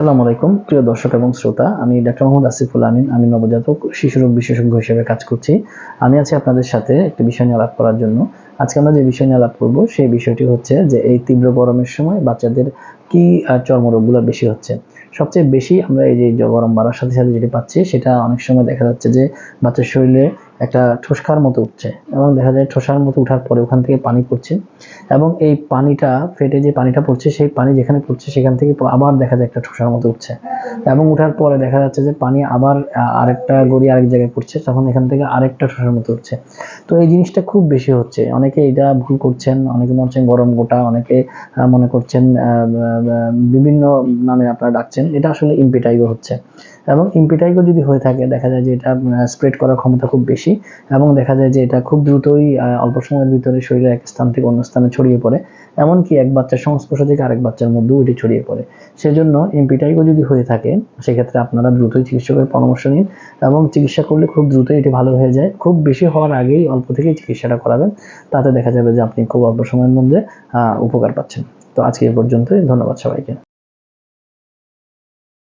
আসসালামু আলাইকুম, প্রিয় দর্শক এবং শ্রোতা। আমি ডাক্তার মোহাম্মদ আসিফুল আমিন, আমি নবজাতক শিশুরোগ বিশেষজ্ঞ হিসেবে কাজ করছি। আমি আছি আপনাদের সাথে একটি বিষয় নিয়ে আলাপ করার জন্য। আজকে আমরা যে বিষয় নিয়ে আলাপ করব, সেই বিষয়টি হচ্ছে যে এই তীব্র গরমের সময় বাচ্চাদের কি চর্মরোগগুলো বেশি হচ্ছে। সবচেয়ে বেশি আমরা এই যে গরম বাড়ার সাথে সাথে যেটি পাচ্ছি, সেটা অনেক সময় দেখা যাচ্ছে যে বাচ্চার শরীরে একটা ঠোসকার মতো উঠছে এবং দেখা যায় ঠোসার মতো উঠার পরে ওখান থেকে পানি পড়ছে এবং এই পানিটা, ফেটে যে পানিটা পড়ছে, সেই পানি যেখানে পড়ছে সেখান থেকে আবার দেখা যায় একটা ঠোসার মতো উঠছে। এবং উঠার পরে দেখা যাচ্ছে যে পানি আবার আরেকটা গড়ি আরেক জায়গায় পড়ছে, তখন এখান থেকে আরেকটা ঠোসার মতো উঠছে। তো এই জিনিসটা খুব বেশি হচ্ছে। অনেকে এটা ভুল করছেন, অনেকে মনে হচ্ছেন গরম গোটা, অনেকে মনে করছেন বিভিন্ন নামে আপনারা ডাকছেন। এটা আসলে ইম্পিটাইগো হচ্ছে। এবং ইম্পিটাইগো যদি হয়ে থাকে, দেখা যায় যে এটা স্প্রেড করার ক্ষমতা খুব বেশি। এবং দেখা যায় যে এটা খুব দ্রুতই অল্প সময়ের ভিতরে শরীরের এক স্থান থেকে অন্য স্থানে ছড়িয়ে পড়ে। এমনকি এক বাচ্চার সংস্পর্শ থেকে আরেক বাচ্চার মধ্যেও এটি ছড়িয়ে পড়ে। সেজন্য ইম্পিটাইগো যদি হয়ে থাকে, সেক্ষেত্রে আপনারা দ্রুতই চিকিৎসকের পরামর্শ নিন, এবং চিকিৎসা করলে খুব দ্রুতই এটি ভালো হয়ে যায়। খুব বেশি হওয়ার আগেই অল্প থেকেই চিকিৎসাটা করাবেন, তাতে দেখা যাবে যে আপনি খুব অল্প সময়ের মধ্যে উপকার পাচ্ছেন। তো আজকে এ পর্যন্তই, ধন্যবাদ সবাইকে।